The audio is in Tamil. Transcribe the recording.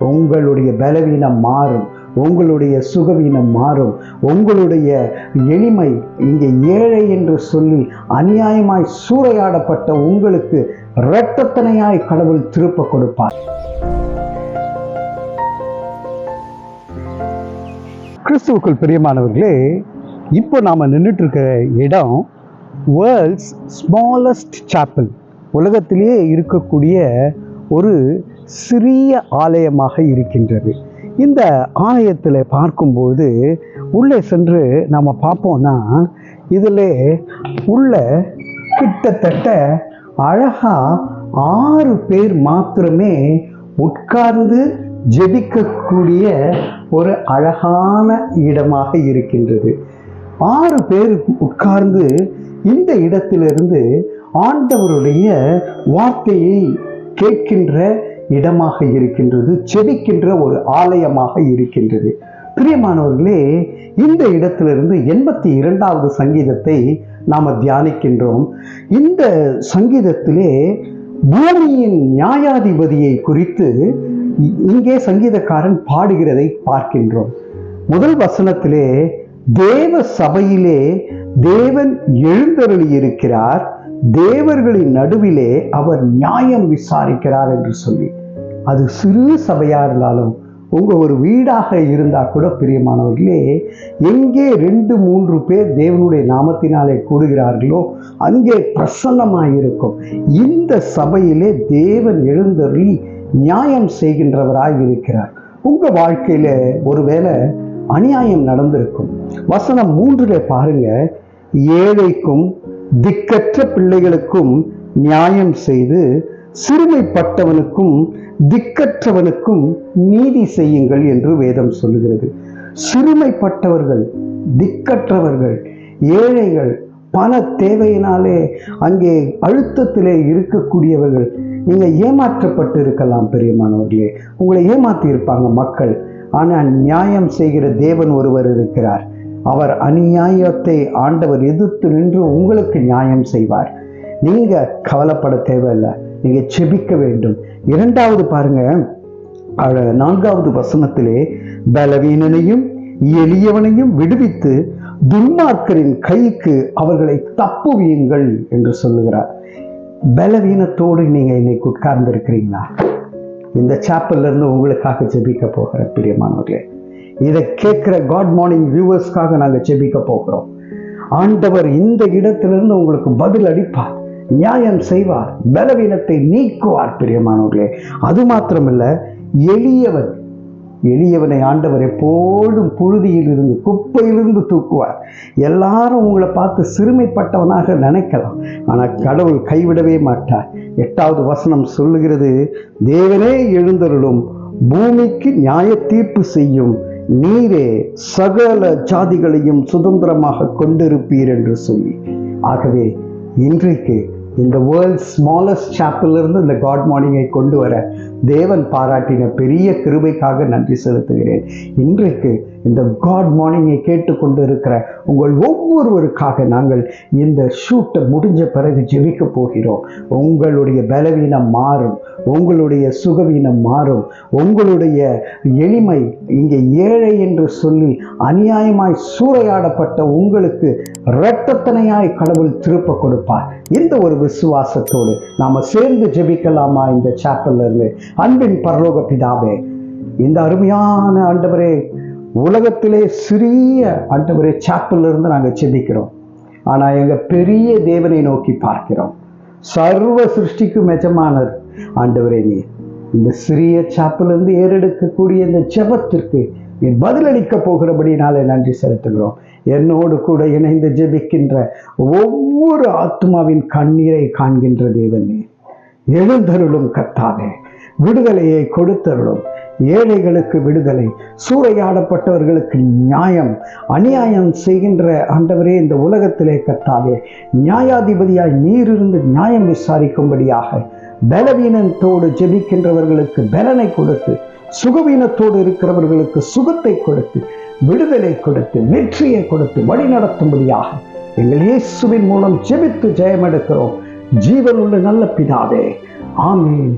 உங்களுடைய பலவீனம் மாறும். உங்களுடைய சுகவீனம் மாறும். உங்களுடைய எளிமை இங்கே ஏழை என்று சொல்லி அநியாயமாய் சூறையாடப்பட்ட உங்களுக்கு இரட்டத்தனையாய் கடவுள் திருப்ப கொடுப்பார். கிறிஸ்துவுக்குள் பிரியமானவர்களே இப்போ நாம் நின்றுட்டு இருக்கிற இடம் வேர்ல்ட்ஸ் ஸ்மாலஸ்ட் சாப்பிள் உலகத்திலேயே இருக்கக்கூடிய ஒரு சிறிய ஆலயமாக இருக்கின்றது. இந்த ஆலயத்தில் பார்க்கும்போது உள்ளே சென்று நாம் பார்ப்போம்னா இதில் உள்ள கிட்டத்தட்ட அழகாக ஆறு பேர் மாத்திரமே உட்கார்ந்து ஜெபிக்கக்கூடிய ஒரு அழகான இடமாக இருக்கின்றது. ஆறு பேர் உட்கார்ந்து இந்த இடத்திலிருந்து ஆண்டவருடைய வார்த்தையை கேட்கின்ற இடமாக இருக்கின்றது செபிக்கின்ற ஒரு ஆலயமாக இருக்கின்றது. பிரியமானவர்களே இந்த இடத்திலிருந்து எண்பத்தி இரண்டாவது சங்கீதத்தை நாம் தியானிக்கின்றோம். இந்த சங்கீதத்திலே பூமியின் நியாயாதிபதியை குறித்து இங்கே சங்கீதக்காரன் பாடுகிறதை பார்க்கின்றோம். முதல் வசனத்திலே தேவ சபையிலே தேவன் எழுந்தருளி இருக்கிறார் தேவர்களின் நடுவிலே அவர் நியாயம் விசாரிக்கிறார் என்று சொல்லி அது சிறு சபையா இருந்தாலும் உங்க ஒரு வீடாக இருந்தா கூட பிரியமானவர்களே எங்கே ரெண்டு மூன்று பேர் தேவனுடைய நாமத்தினாலே கூடுகிறார்களோ அங்கே பிரசன்னமாயிருக்கும் இந்த சபையிலே தேவன் எழுந்தருளி நியாயம் செய்கின்றவராய் இருக்கிறார். உங்க வாழ்க்கையில ஒருவேளை அநியாயம் நடந்திருக்கும். வசனம் மூன்றுல பாருங்க ஏழைக்கும் திக்கற்ற பிள்ளைகளுக்கும் நியாயம் செய்து சிறுமைப்பட்டவனுக்கும் திக்கற்றவனுக்கும் நீதி செய்யுங்கள் என்று வேதம் சொல்லுகிறது. சிறுமைப்பட்டவர்கள் திக்கற்றவர்கள் ஏழைகள் பல தேவையினாலே அங்கே அழுத்தத்திலே இருக்கக்கூடியவர்கள் நீங்க ஏமாற்றப்பட்டு இருக்கலாம் பெரியமானவர்களே. உங்களை ஏமாற்றி இருப்பாங்க மக்கள். ஆனால் நியாயம் செய்கிற தேவன் ஒருவர் இருக்கிறார். அவர் அநியாயத்தை ஆண்டவர் எதிர்த்து நின்று உங்களுக்கு நியாயம் செய்வார். நீங்க கவலைப்பட தேவையில்லை. நீங்க செபிக்க வேண்டும். இரண்டாவது பாருங்க நான்காவது வசனத்திலே பலவீனனையும் எளியவனையும் விடுவித்து துன்மார்க்கரின் கைக்கு அவர்களை தப்புவியுங்கள் என்று சொல்லுகிறார். பலவீனத்தோடு நீங்க இன்னைக்கு உட்கார்ந்து இருக்கிறீங்களா இந்த சாப்பல்ல இருந்து உங்களுக்காக ஜெபிக்க போகிற பிரியமானவர்களே இதை கேட்குற காட் மார்னிங் வியூவர்ஸ்க்காக நாங்கள் செபிக்க போகிறோம். ஆண்டவர் இந்த இடத்திலிருந்து உங்களுக்கு பதில் அளிப்பார். நியாயம் செய்வார். பலவீனத்தை நீக்குவார் பிரியமானவர்களே. அது மாத்திரமில்லை எளியவன். எளியவனை ஆண்டவர் எப்போதும் புழுதியில் இருந்து குப்பையிலிருந்து தூக்குவார். எல்லாரும் உங்களை பார்த்து சிறுமைப்பட்டவனாக நினைக்கலாம். ஆனால் கடவுள் கைவிடவே மாட்டார். எட்டாவது வசனம் சொல்லுகிறது தேவனே எழுந்தருளும் பூமிக்கு நியாய தீர்ப்பு செய்யும் நீரே சகல ஜாதிகளையும் சுதந்திரமாக கொண்டிருப்பீர் என்று சொல்லி. ஆகவே இன்றைக்கு இந்த வேர்ல்ட் ஸ்மாலஸ்ட் சாப்பிலிருந்து இந்த காட் மார்னிங்கை கொண்டு வர தேவன் பாராட்டின பெரிய கிருபைக்காக நன்றி செலுத்துகிறேன். இன்றைக்கு இந்த காட் மார்னிங்கை கேட்டுக்கொண்டு இருக்கிற உங்கள் ஒவ்வொருவருக்காக நாங்கள் இந்த ஷூட்டை முடிஞ்ச பிறகு ஜெபிக்க போகிறோம். உங்களுடைய பலவீனம் மாறும் உங்களுடைய சுகவீனம் மாறும் உங்களுடைய எளிமை இங்கே ஏழை என்று சொல்லி அநியாயமாய் சூறையாடப்பட்ட உங்களுக்கு இரட்டத்தனையாய் கடவுள் திருப்ப கொடுப்பார். இந்த ஒரு விசுவாசத்தோடு நாம சேர்ந்து ஜெபிக்கலாமா இந்த சாப்பல்ல இருந்து? அன்பின் பரலோக பிதாவே இந்த அருமையான ஆண்டவரே உலகத்திலே சிறிய ஆண்டவரே சாப்பல்ல இருந்து நாங்கள் ஜெபிக்கிறோம். ஆனா எங்க பெரிய தேவனை நோக்கி பார்க்கிறோம். சர்வ சிருஷ்டிக்கும் எஜமானர் ஆண்டவரே நீ இந்த சிறிய சாப்பிலிருந்து ஏறெடுக்கக்கூடிய இந்த ஜெபத்திற்கு நீ பதிலளிக்க போகிறபடினாலே நன்றி செலுத்துகிறோம். என்னோடு கூட இணைந்து ஜெபிக்கின்ற ஒவ்வொரு ஆத்மாவின் கண்ணீரை காண்கின்ற தேவனே எழுந்தருளும் கத்தாவே விடுதலையை கொடுத்தருளும். ஏழைகளுக்கு விடுதலை சூறையாடப்பட்டவர்களுக்கு நியாயம் அநியாயம் செய்கின்ற ஆண்டவரே இந்த உலகத்திலே கத்தாவே நியாயாதிபதியாய் நீரிருந்து நியாயம் விசாரிக்கும்படியாக பலவீனத்தோடு ஜெபிக்கின்றவர்களுக்கு பலனை கொடுத்து சுகவீனத்தோடு இருக்கிறவர்களுக்கு சுகத்தை கொடுத்து விடுதலை கொடுத்து வெற்றியை கொடுத்து வழி நடத்தும்படியாக எங்கள் இயேசுவின் மூலம் ஜெபித்து ஜெயமெடுக்கிறோம். ஜீவனுள்ள நல்ல பிதாவே ஆமீன்.